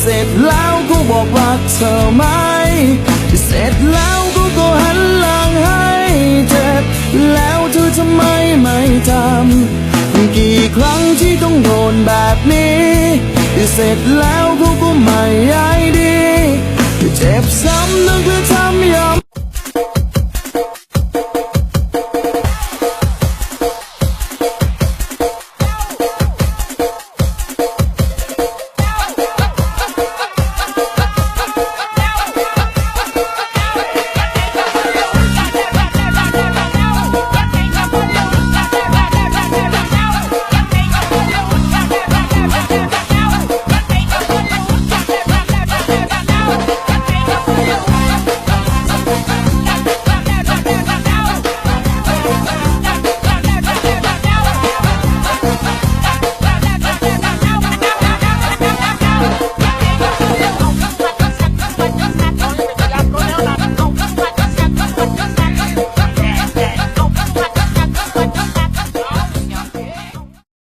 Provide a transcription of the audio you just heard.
เสร็จแล้วกูบอกรักเธอไหมเสร็จแล้วกูก็หันหลังให้เจ็บแล้วเธอทำไมไม่ทำกี่ครั้งที่ต้องโดนแบบนี้เสร็จแล้วกูก็ไม่ยาก